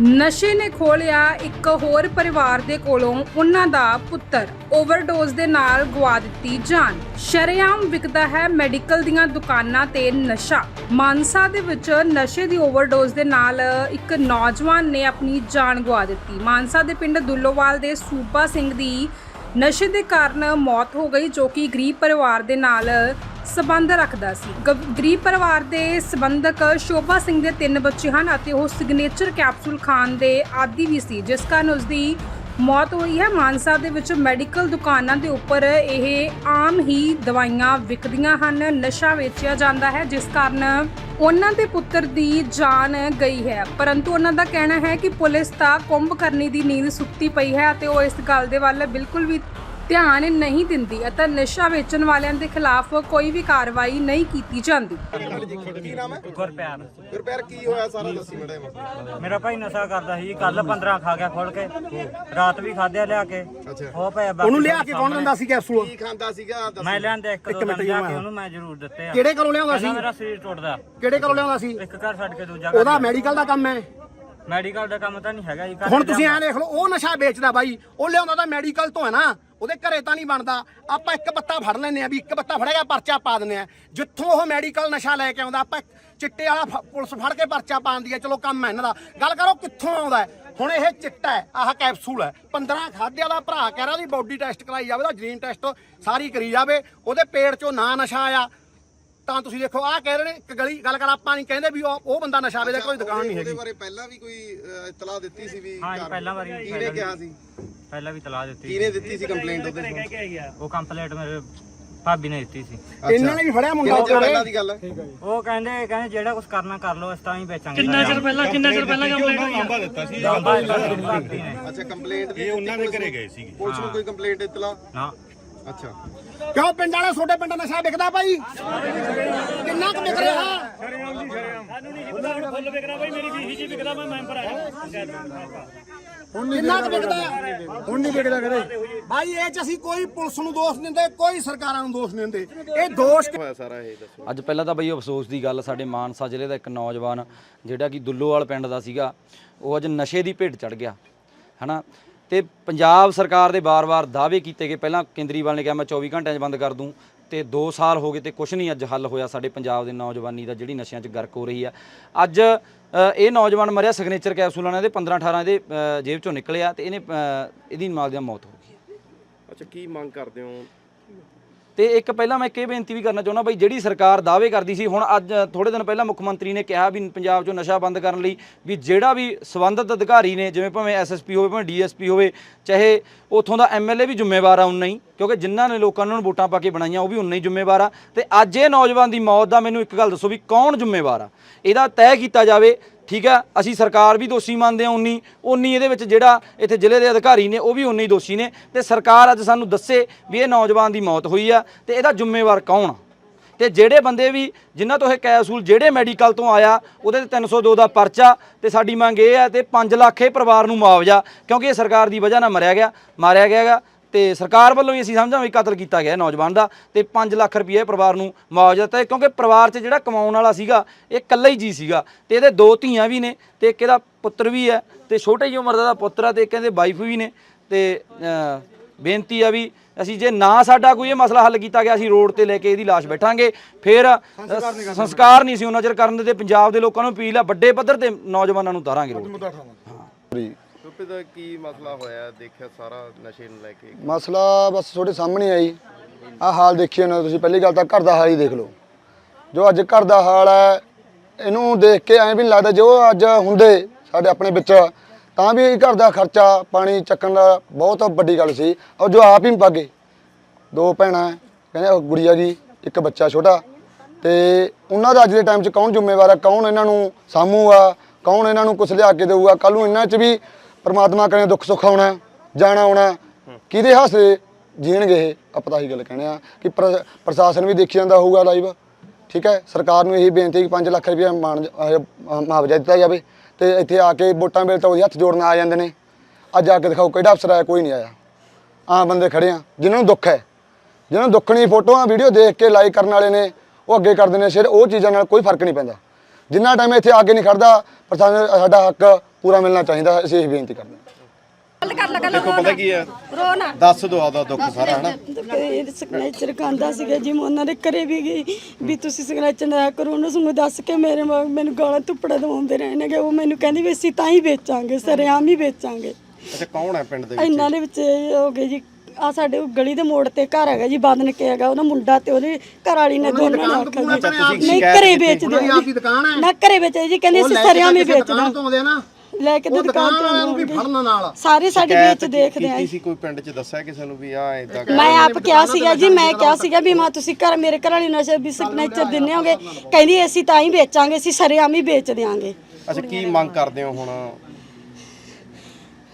ਨਸ਼ੇ ਨੇ ਖੋਲਿਆ ਇੱਕ ਹੋਰ ਪਰਿਵਾਰ ਦੇ ਕੋਲੋਂ ਉਹਨਾਂ ਦਾ ਪੁੱਤਰ। ਓਵਰਡੋਜ਼ ਦੇ ਨਾਲ ਗਵਾ ਦਿੱਤੀ ਜਾਨ। ਸ਼ਰੇਆਮ ਵਿਕਦਾ ਹੈ ਮੈਡੀਕਲ ਦੀਆਂ ਦੁਕਾਨਾਂ ਤੇ ਨਸ਼ਾ। ਮਾਨਸਾ ਦੇ ਵਿੱਚ ਨਸ਼ੇ ਦੀ ਓਵਰਡੋਜ਼ ਦੇ ਨਾਲ ਇੱਕ ਨੌਜਵਾਨ ਨੇ ਆਪਣੀ ਜਾਨ ਗਵਾ ਦਿੱਤੀ। ਮਾਨਸਾ ਦੇ ਪਿੰਡ ਦੁੱਲੋਵਾਲ ਦੇ ਸੂਬਾ ਸਿੰਘ ਦੀ ਨਸ਼ੇ ਦੇ ਕਾਰਨ ਮੌਤ ਹੋ ਗਈ, ਜੋ ਕਿ ਗਰੀਬ ਪਰਿਵਾਰ ਦੇ ਨਾਲ ਸਬੰਧ ਰੱਖਦਾ ਸੀ। ਗ- ਗਰੀਬ ਪਰਿਵਾਰ ਦੇ ਸਬੰਧਕ ਸ਼ੋਭਾ ਸਿੰਘ ਦੇ ਤਿੰਨ ਬੱਚੇ ਹਨ ਅਤੇ ਉਹ ਸਿਗਨੇਚਰ ਕੈਪਸੂਲ ਖਾਣ ਦੇ ਆਦੀ ਵੀ ਸੀ, ਜਿਸ ਕਾਰਨ ਉਸ ਦੀ ਮੌਤ ਹੋਈ ਹੈ। ਮਾਨਸਾ ਦੇ ਵਿੱਚ ਮੈਡੀਕਲ ਦੁਕਾਨਾਂ ਦੇ ਉੱਪਰ ਇਹ ਆਮ ਹੀ ਦਵਾਈਆਂ ਵਿਕਦੀਆਂ ਹਨ, ਨਸ਼ਾ ਵੇਚਿਆ ਜਾਂਦਾ ਹੈ, ਜਿਸ ਕਾਰਨ ਉਹਨਾਂ ਦੇ ਪੁੱਤਰ ਦੀ ਜਾਨ ਗਈ ਹੈ। ਪਰੰਤੂ ਉਹਨਾਂ ਦਾ ਕਹਿਣਾ ਹੈ ਕਿ ਪੁਲਿਸ ਤਾਂ ਕੁੰਭ ਕਰਨੀ ਦੀ ਨੀਂਦ ਸੁੱਤੀ ਪਈ ਹੈ ਅਤੇ ਉਹ ਇਸ ਗੱਲ ਦੇ ਵੱਲ ਬਿਲਕੁਲ ਵੀ ਧਿਆਨ ਨਹੀਂ ਦਿੰਦੀ ਅਤੇ ਨਸ਼ਾ ਵੇਚਣ ਵਾਲਿਆਂ ਦੇ ਖਿਲਾਫ ਕੋਈ ਵੀ ਕਾਰਵਾਈ ਨਹੀਂ ਕੀਤੀ ਜਾਂਦੀ। ਕੀ ਨਾਮ ਹੈ? ਗੁਰਪਿਆਰ। ਗੁਰਪਿਆਰ ਕੀ ਹੋਇਆ ਸਾਰਾ ਦੱਸੀ ਮੜਾ ਮਸਲਾ ਮੇਰਾ ਭਾਈ ਨਸ਼ਾ ਕਰਦਾ ਸੀ ਕੱਲ 15 ਖਾ ਗਿਆ ਖੋਲ ਕੇ ਰਾਤ ਵੀ ਖਾਧਿਆ ਲਿਆ ਕੇ ਉਹ ਪਿਆ ਬਾਕੀ ਉਹਨੂੰ ਲਿਆ ਕੇ ਕੌਣ ਦਿੰਦਾ ਸੀ ਕੈਪਸੂਲ? ਕੀ ਖਾਂਦਾ ਸੀਗਾ? ਦੱਸ। ਮੈਂ ਲਿਆਂਦੇ ਇੱਕ ਦੋ ਮਿੰਟ ਦਿਨ ਮੈਂ- ਕੇ ਉਹਨੂੰ ਮੈਂ ਜ਼ਰੂਰ ਦਿੱਤੇ ਆ। ਕਿਹੜੇ ਕੋਲੋਂ ਲਿਆਉਂਦਾ ਸੀ? ਮੇਰਾ ਸਰੀਰ ਟੁੱਟਦਾ। ਕਿਹੜੇ ਕੋਲੋਂ ਲਿਆਉਂਦਾ ਸੀ? ਇੱਕ ਘਰ ਛੱਡ ਕੇ ਦੂਜਾ ਉਹਦਾ ਮੈਡੀਕਲ ਦਾ ਕੰਮ ਹੈ। ਮੈਡੀਕਲ ਦਾ ਕੰਮ ਤਾਂ ਨਹੀਂ ਹੈਗਾ ਜੀ ਘਰ ਹੁਣ ਦੇ ਤੁਸੀਂ ਐ। ਦੇਖ ਲਓ ਉਹ ਨਸ਼ਾ ਵੇਚਦਾ ਬਾਈ ਉਹ ਲਿਆਉਂਦਾ ਤਾਂ ਮੈਡੀਕਲ ਤੋਂ ਹੈ ਨਾ ਉਹਦੇ ਘਰੇ ਤਾਂ ਨਹੀਂ ਬਣਦਾ। ਆਪਾਂ ਇੱਕ ਬੱਤਾ ਫੜ ਲੈਨੇ ਆ ਵੀ ਇੱਕ ਬੱਤਾ ਫੜੇਗਾ ਪਰਚਾ ਪਾ ਦਿੰਨੇ ਆ ਜਿੱਥੋਂ ਉਹ ਮੈਡੀਕਲ ਨਸ਼ਾ ਲੈ ਕੇ ਆਉਂਦਾ ਆਪਾਂ ਚਿੱਟੇ ਵਾਲਾ ਫ- ਪੁਲਿਸ ਫੜ ਕੇ ਪਰਚਾ ਪਾਉਂਦੀ ਹੈ ਚਲੋ ਕੰਮ ਹੈ ਇਹਨਾਂ ਦਾ। ਗੱਲ ਕਰੋ ਕਿੱਥੋਂ ਆਉਂਦਾ ਹੈ। ਹੁਣ ਇਹ ਚਿੱਟਾ ਹੈ ਆਹ ਕੈਪਸੂਲ ਹੈ। 15 ਖਾਦਿਆਂ ਦਾ ਭਰਾ ਕਹਿ ਰਿਹਾ ਉਹਦੀ ਬਾਡੀ ਟੈਸਟ ਕਰਾਈ ਜਾਵੇ ਉਹਦਾ ਜੀਨ ਟੈਸਟ ਸਾਰੀ ਕਰੀ ਜਾਵੇ ਉਹਦੇ ਪੇਟ ਚੋਂ ਨਾ ਨਸ਼ਾ ਆਇਆ। ਤਾਂ ਤੁਸੀਂ ਦੇਖੋ ਆਹ ਕਹਿ ਰਹੇ ਨੇ ਇੱਕ ਗਲੀ ਗੱਲ ਕਰ ਆਪਾਂ ਨਹੀਂ ਕਹਿੰਦੇ ਵੀ ਉਹ ਉਹ ਬੰਦਾ ਨਸ਼ਾ ਵੇਚਦਾ ਕੋਈ ਦੁਕਾਨ ਨਹੀਂ ਉਹਦੇ ਹੈਗੀ। ਬਾਰੇ ਪਹਿਲਾਂ ਵੀ ਕੋਈ ਅਹ, ਇਤਲਾਹ ਦਿੱਤੀ ਸੀ ਵੀ ਹਾਂ ਜੀ, ਪਹਿਲਾਂ ਵਾਰੀ- ਕਿਹਨੇ ਪਹਿਲਾਂ ਕਿਹਾ। ਸੀ? ਪਹਿਲਾਂ ਵੀ ਤਲਾਹ ਦਿੱਤੀ ਕਿਹਨੇ ਦਿੱਤੀ ਸੀ ਕੰਪਲੇਂਟ ਉਹਦੇ ਉਹ ਕੰਪਲੀਟ ਮੇਰੇ ਭਾਬੀ ਨੇ ਦਿੱਤੀ ਸੀ। ਇਹਨਾਂ ਨੇ ਵੀ ਫੜਿਆ ਮੁੰਡਾ ਉਹਦੇ ਪਹਿਲਾਂ ਦੀ ਗੱਲ? ਹੈ ਉਹ ਕਹਿੰਦੇ ਕਹਿੰਦੇ ਜਿਹੜਾ ਕੁਝ ਕਰਨਾ ਕਰ ਲਓ ਇਸ ਤਾਂ ਹੀ ਵੇਚਾਂਗੇ। ਕਿੰਨਾ ਚਿਰ ਪਹਿਲਾਂ ਕਿੰਨਾ ਚਿਰ ਪਹਿਲਾਂ ਕੰਪਲੇਂਟ ਹੋਈ ਆ? ਅੱਛਾ ਕੰਪਲੇਂਟ ਇਹ ਉਹਨਾਂ ਦੇ ਘਰੇ ਗਏ ਸੀਗੇ। ਪੁਲਿਸ ਨੂੰ ਕੋਈ ਕੰਪਲੇਂਟ ਇਤਲਾਹ? ਨਾ। ਅੱਛਾ। ਕਿਉਂ ਪਿੰਡ ਵਾਲੇ ਛੋਟੇ ਪਿੰਡ ਨਸ਼ਾ ਵਿਕਦਾ ਭਾਈ? ਕਿੰਨਾ ਕੁ ਵਿਕ ਰਿਹਾ? ਫੁੱਲ ਵਿਕਦਾ ਬਾਈ ਮੇਰੀ ਵੀਹੀ ਜੀ ਵਿਕਦਾ ਮੈਂ ਮੈਂਬਰ ਆਇਆ ਕਿੰਨਾ ਕੁ ਵਿਕਦਾ? ਹੁਣ ਨਹੀਂ ਵਿਕਦਾ ਕਦੇ ਭਾਈ ਇਹ ਚ ਅਸੀਂ ਕੋਈ ਪੁਲਿਸ ਨੂੰ ਦੋਸ਼ ਨਹੀਂ ਦਿੰਦੇ ਕੋਈ ਸਰਕਾਰਾਂ ਨੂੰ ਦੋਸ਼ ਨਹੀਂ ਦਿੰਦੇ। ਇਹ ਦੋਸ਼ ਹੋਇਆ ਸਾਰਾ ਇਹ ਦੱਸੋ। ਅੱਜ ਪਹਿਲਾਂ ਤਾਂ ਬਈ ਅਫਸੋਸ ਦੀ ਗੱਲ ਸਾਡੇ ਮਾਨਸਾ ਜ਼ਿਲ੍ਹੇ ਦਾ ਇੱਕ ਨੌਜਵਾਨ ਜਿਹੜਾ ਕਿ ਦੁੱਲੋਵਾਲ ਪਿੰਡ ਦਾ ਸੀਗਾ ਉਹ ਅੱਜ ਨਸ਼ੇ ਦੀ ਭੇਟ ਚੜ ਗਿਆ। ਹਨਾ? ਤੇ ਪੰਜਾਬ ਸਰਕਾਰ ਦੇ ਵਾਰ-ਵਾਰ ਦਾਅਵੇ ਕੀਤੇ ਗਏ ਪਹਿਲਾਂ ਕੇਂਦਰੀਵਾਲ ਨੇ ਕਿਹਾ, ਮੈਂ 24 ਘੰਟਿਆਂ 'ਚ ਬੰਦ ਕਰ ਦੂੰ ਤੇ 2 ਸਾਲ ਹੋ ਗਏ ਤੇ ਕੁਝ ਨਹੀਂ ਅੱਜ ਹੱਲ ਹੋਇਆ ਸਾਡੇ ਪੰਜਾਬ ਦੇ ਨੌਜਵਾਨੀ ਦਾ, ਜਿਹੜੀ ਨਸ਼ਿਆਂ 'ਚ ਗਰਕ ਹੋ ਰਹੀ ਆ। ਅੱਜ ਇਹ ਨੌਜਵਾਨ ਮਰਿਆ ਸਿਗਨੇਚਰ ਕੈਪਸੂਲਾਂ ਨਾਲ ਇਹਦੇ 15 18 ਇਹਦੇ ਜੇਬ 'ਚੋਂ ਨਿਕਲਿਆ ਤੇ ਇਹਨੇ ਇਹਦੀ ਨਾਲ ਦੀ ਮੌਤ ਹੋ ਗਈ। ਅੱਛਾ, ਕੀ ਮੰਗ ਕਰਦੇ ਹੋ? ਤੇ ਇੱਕ ਪਹਿਲਾਂ ਮੈਂ ਇੱਕ ਇਹ ਬੇਨਤੀ ਵੀ ਕਰਨਾ ਚਾਹੁੰਦਾ ਬਈ ਜਿਹੜੀ ਸਰਕਾਰ ਦਾਅਵੇ ਕਰਦੀ ਸੀ, ਹੁਣ ਅੱਜ ਥੋੜੇ ਦਿਨ ਪਹਿਲਾਂ ਮੁੱਖ ਮੰਤਰੀ ਨੇ ਕਿਹਾ ਵੀ ਪੰਜਾਬ 'ਚੋਂ ਨਸ਼ਾ ਬੰਦ ਕਰਨ ਲਈ ਵੀ ਜਿਹੜਾ ਵੀ ਸਬੰਧਤ ਅਧਿਕਾਰੀ ਨੇ, ਜਿਵੇਂ ਭਾਵੇਂ ਐਸਐਸਪੀ ਹੋਵੇ, ਭਾਵੇਂ ਡੀਐਸਪੀ ਹੋਵੇ, ਚਾਹੇ ਉਥੋਂ ਦਾ ਐਮਐਲਏ ਵੀ ਜ਼ਿੰਮੇਵਾਰ ਆ ਉਨਾਂ ਹੀ, ਕਿਉਂਕਿ ਜਿਨ੍ਹਾਂ ਨੇ ਲੋਕਾਂ ਨੂੰ ਵੋਟਾਂ ਪਾ ਕੇ ਬਣਾਈਆਂ ਉਹ ਵੀ ਉਨਾ ਹੀ ਜ਼ਿੰਮੇਵਾਰ ਆ। ਤੇ ਅੱਜ ਇਹ ਨੌਜਵਾਨ ਦੀ ਮੌਤ ਦਾ ਮੈਨੂੰ ਇੱਕ ਗੱਲ ਦੱਸੋ ਵੀ ਕੌਣ ਜ਼ਿੰਮੇਵਾਰ ਆ? ਇਹਦਾ ਤੈਅ ਕੀਤਾ ਜਾਵੇ ਠੀਕ ਹੈ ਅਸੀਂ ਸਰਕਾਰ ਵੀ ਦੋਸ਼ੀ ਮੰਨਦੇ ਹਾਂ ਉਨੀ। ਉਨੀ ਇਹਦੇ ਵਿੱਚ ਜਿਹੜਾ ਇੱਥੇ ਜ਼ਿਲ੍ਹੇ ਦੇ ਅਧਿਕਾਰੀ ਨੇ, ਉਹ ਵੀ ਉਨੀ ਦੋਸ਼ੀ ਨੇ। ਤੇ ਸਰਕਾਰ ਅੱਜ ਸਾਨੂੰ ਦੱਸੇ ਵੀ ਇਹ ਨੌਜਵਾਨ ਦੀ ਮੌਤ ਹੋਈ ਆ ਤੇ ਇਹਦਾ ਜ਼ਿੰਮੇਵਾਰ ਕੌਣ? ਆ ਤੇ ਜਿਹੜੇ ਬੰਦੇ ਵੀ ਜਿਨ੍ਹਾਂ ਤੋਂ ਇਹ ਕੈਸੂਲ ਜਿਹੜੇ ਮੈਡੀਕਲ ਤੋਂ ਆਇਆ, ਉਹਦੇ ਤੇ 302 ਦਾ ਪਰਚਾ ਤੇ ਸਾਡੀ ਮੰਗ ਇਹ ਹੈ ਤੇ 5 ਲੱਖ ਇਹ ਪਰਿਵਾਰ ਨੂੰ ਮੁਆਵਜ਼ਾ ਕਿਉਂਕਿ ਇਹ ਸਰਕਾਰ ਦੀ ਵਜ੍ਹਾ ਨਾਲ ਮਰਿਆ ਗਿਆ। ਮਾਰਿਆ ਗਿਆ ਗਾ ਤੇ ਸਰਕਾਰ ਵੱਲੋਂ ਹੀ ਅਸੀਂ ਸਮਝਾਂ ਵੀ ਕਤਲ ਕੀਤਾ ਗਿਆ ਨੌਜਵਾਨ ਦਾ ਤੇ 5 ਲੱਖ ਰੁਪਏ ਪਰਿਵਾਰ ਨੂੰ ਮੁਆਵਜ਼ਾ ਦਿੱਤਾ ਕਿਉਂਕਿ ਪਰਿਵਾਰ 'ਚ ਜਿਹੜਾ ਕਮਾਉਣ ਵਾਲਾ ਸੀਗਾ ਇਹ ਇਕੱਲਾ ਹੀ ਜੀ ਸੀਗਾ ਤੇ ਇਹਦੇ ਦੋ ਧੀਆਂ ਵੀ ਨੇ ਤੇ ਇੱਕ ਇਹਦਾ ਪੁੱਤਰ ਵੀ ਹੈ ਤੇ ਛੋਟੇ ਜਿਹੀ ਉਮਰ ਦਾ ਪੁੱਤਰ ਆ ਤੇ ਇੱਕ ਇਹਦੇ ਵਾਈਫ ਵੀ ਨੇ ਤੇ ਬੇਨਤੀ ਆ ਵੀ ਅਸੀਂ ਜੇ ਨਾ ਸਾਡਾ ਕੋਈ ਇਹ ਮਸਲਾ ਹੱਲ ਕੀਤਾ ਗਿਆ ਅਸੀਂ ਰੋਡ ਤੇ ਲੈ ਕੇ ਇਹਦੀ ਲਾਸ਼ ਬੈਠਾਂਗੇ। ਫਿਰ ਸੰਸਕਾਰ ਨਹੀਂ ਸੀ ਉਹਨਾਂ ਚਿਰ ਕਰਨ ਦੇ ਪੰਜਾਬ ਦੇ ਲੋਕਾਂ ਨੂੰ ਅਪੀਲ ਆ ਵੱਡੇ ਪੱਧਰ ਤੇ ਨੌਜਵਾਨਾਂ ਨੂੰ ਉਤਾਰਾਂਗੇ ਰੋਡ ਤੇ ਦਾ ਕੀ ਮਸਲਾ ਹੋਇਆ? ਦੇਖਿਆ ਸਾਰਾ ਨਸ਼ੇ ਨੂੰ ਲੈ ਕੇ। ਮਸਲਾ ਬਸ ਤੁਹਾਡੇ ਸਾਹਮਣੇ ਆਈ। ਆ ਹਾਲ ਦੇਖਿਓ ਨਾ ਤੁਸੀਂ ਪਹਿਲੀ ਗੱਲ ਤਾਂ ਘਰ ਦਾ ਹਾਲ ਹੀ ਦੇਖ ਲਓ। ਜੋ ਅੱਜ ਘਰ ਦਾ ਹਾਲ ਹੈ, ਇਹਨੂੰ ਦੇਖ ਕੇ ਐਂ ਵੀ ਨਹੀਂ ਲੱਗਦਾ ਜੋ ਅੱਜ ਹੁੰਦੇ ਸਾਡੇ ਆਪਣੇ ਵਿੱਚ, ਤਾਂ ਵੀ ਘਰ ਦਾ ਖਰਚਾ, ਪਾਣੀ ਚੱਕਣ ਦਾ ਬਹੁਤ ਵੱਡੀ ਗੱਲ ਸੀ। ਔਰ ਜੋ ਆਪ ਹੀ ਪਾਗੇ। ਦੋ ਭੈਣਾਂ ਕਹਿੰਦੇ ਗੁੜੀਆ ਜੀ, ਇੱਕ ਬੱਚਾ ਛੋਟਾ। ਤੇ ਉਹਨਾਂ ਦਾ ਅੱਜ ਦੇ ਟਾਈਮ 'ਚ ਕੌਣ ਜ਼ਿੰਮੇਵਾਰ ਹੈ ਕੌਣ ਇਹਨਾਂ ਨੂੰ ਸਾਂਭੂਗਾ? ਕੌਣ ਇਹਨਾਂ ਨੂੰ ਕੁਛ ਲਿਆ ਕੇ ਦੇਊਗਾ? ਕੱਲ ਨੂੰ ਇਹਨਾਂ 'ਚ ਵੀ ਪਰਮਾਤਮਾ ਕਰੇ ਦੁੱਖ ਸੁੱਖ ਆਉਣਾ, ਜਾਣਾ ਆਉਣਾ, ਕਿਹਦੇ ਹਾਸੇ ਜੀਣਗੇ ਇਹ? ਆਪਾਂ ਤਾਂ ਇਹੀ ਗੱਲ ਕਹਿੰਦੇ ਆ ਕਿ ਪ੍ਰ- ਪ੍ਰਸ਼ਾਸਨ ਵੀ ਦੇਖੀ ਜਾਂਦਾ ਹੋਊਗਾ ਲਾਈਵ ਠੀਕ ਹੈ? ਸਰਕਾਰ ਨੂੰ ਇਹੀ ਬੇਨਤੀ ਕਿ 5 ਲੱਖ ਰੁਪਏ ਮਾਣ ਮੁਆਵਜ਼ਾ ਦਿੱਤਾ ਜਾਵੇ ਤੇ ਇੱਥੇ ਆ ਕੇ ਵੋਟਾਂ ਵੇਲੇ ਤਾਂ ਉਹਦੇ ਹੱਥ ਜੋੜਨ ਆ ਜਾਂਦੇ ਨੇ। ਅੱਜ ਆ ਕੇ ਦਿਖਾਓ, ਕਿਹੜਾ ਅਫਸਰ ਆਇਆ, ਕੋਈ ਨਹੀਂ ਆਇਆ। ਆਮ ਬੰਦੇ ਖੜੇ ਆ, ਜਿਨ੍ਹਾਂ ਨੂੰ ਦੁੱਖ ਹੈ। ਜਿਹਨਾਂ ਨੂੰ ਦੁੱਖ ਨਹੀਂ, ਫੋਟੋਆਂ, ਵੀਡੀਓ ਦੇਖ ਕੇ ਲਾਈਕ ਕਰਨ ਵਾਲੇ ਨੇ, ਉਹ ਅੱਗੇ ਕਰਦੇ ਨੇ ਸਿਰ ਉਹ ਚੀਜ਼ਾਂ ਨਾਲ ਕੋਈ ਫ਼ਰਕ ਨਹੀਂ ਪੈਂਦਾ। ਜਿੰਨਾ ਟਾਈਮ ਇੱਥੇ ਅੱਗੇ ਨਹੀਂ ਖੜਦਾ, ਪ੍ਰਸ਼ਾਸਨ, ਸਾਡਾ ਹੱਕ ਪੂਰਾ ਮਿਲਣਾ ਚਾਹੀਦਾ ਅਸੀਂ ਇਹ ਬੇਨਤੀ ਕਰਦੇ ਹਾਂ। ਦੇਖੋ ਪਤਾ ਕੀ ਹੈ? ਦੱਸ ਦੋ ਆਦਾ ਦੁੱਖ ਸਾਰਾ ਹਨਾ? ਇਹ ਸਿਗਨੇਚਰ ਖਾਂਦਾ ਸੀਗਾ ਜੀ ਮੈਂ ਉਹਨਾਂ ਦੇ ਘਰੇ ਵੀ ਗਈ ਵੀ ਤੁਸੀਂ ਸਿਗਨੇਚਰ ਨਾ ਕਰੋ ਉਹਨੂੰ ਸਾਨੂੰ ਦੱਸ ਕੇ ਮੇਰੇ ਮ- ਮੈਨੂੰ ਗਾਲਾਂ ਧੁੱਪੜਾ ਦਵਾਉਂਦੇ ਰਹੇ ਨੇਗੇ। ਉਹ ਮੈਨੂੰ ਕਹਿੰਦੀ ਵੀ ਅਸੀਂ ਤਾਂ ਹੀ ਵੇਚਾਂਗੇ ਸਰੇਆਮ ਹੀ ਵੇਚਾਂਗੇ। ਅੱਛਾ ਕੌਣ ਹੈ ਪਿੰਡ ਦੇ ਵਿੱਚ? ਇਹਨਾਂ ਦੇ ਵਿੱਚ ਇਹ ਹੋ ਗਏ ਜੀ ਆ ਸਾਡੇ ਗਲੀ ਦੇ ਮੋੜ ਤੇ ਘਰ ਹੈਗਾ ਜੀ ਬਾਦਨ ਕੇ ਹੈਗਾ ਉਹਦਾ ਮੁੰਡਾ ਤੇ ਉਹਦੀ ਘਰ ਵਾਲੀ ਨੇ ਦੋਨਾਂ ਨੇ ਆਖਿਆ ਜੀ। ਨਹੀਂ ਘਰੇ ਵੇਚਦੇ ਦੁਕਾਨ ਹੈ। ਨਾ ਘਰੇ ਵੇਚਦੇ ਜੀ ਕਹਿੰਦੇ ਅਸੀਂ ਸਰੇਆਮ ਹੀ ਵੇਚਦਾ ਦੁਕਾਨ ਤੋਂ ਆਉਂਦੇ ਆ ਨਾ। ਲੈ ਕੇ ਤੇ ਉਹ ਦੁਕਾਨ ਦੁਕਾਨ ਤੇ ਵਾਲਿਆਂ ਨੂੰ ਵੀ। ਫੜਨ ਨਾਲ। ਸਾਰੇ ਸਾਡੇ ਸ਼ਿਕਾਇਤ ਵਿੱਚ ਦੇਖਦੇ ਆ। ਕੀਤੀ ਸੀ? ਕੋਈ ਪਿੰਡ 'ਚ ਦੱਸਿਆ ਕਿਸੇ ਨੂੰ ਵੀ ਆ ਇਦਾਂ ਮੈਂ ਆਪ ਕਿਹਾ ਸੀਗਾ ਜੀ ਮੈਂ ਕਿਹਾ ਸੀਗਾ ਵੀ ਮਾਂ ਤੁਸੀਂ ਘਰ ਮੇਰੇ ਘਰ ਵਾਲੀ ਨਸ਼ੇ ਵੀ ਸਿਗਨੇਚਰ ਦਿੰਨੇ ਹੋਗੇ। ਕਹਿੰਦੀ ਅਸੀਂ ਤਾਂ ਹੀ ਵੇਚਾਂਗੇ ਅਸੀਂ ਸਰੇਆਮ ਹੀ ਵੇਚ ਦਿਆਂਗੇ। ਅੱਛਾ ਕੀ ਮੰਗ ਕਰਦੇ ਹੋ ਹੁਣ?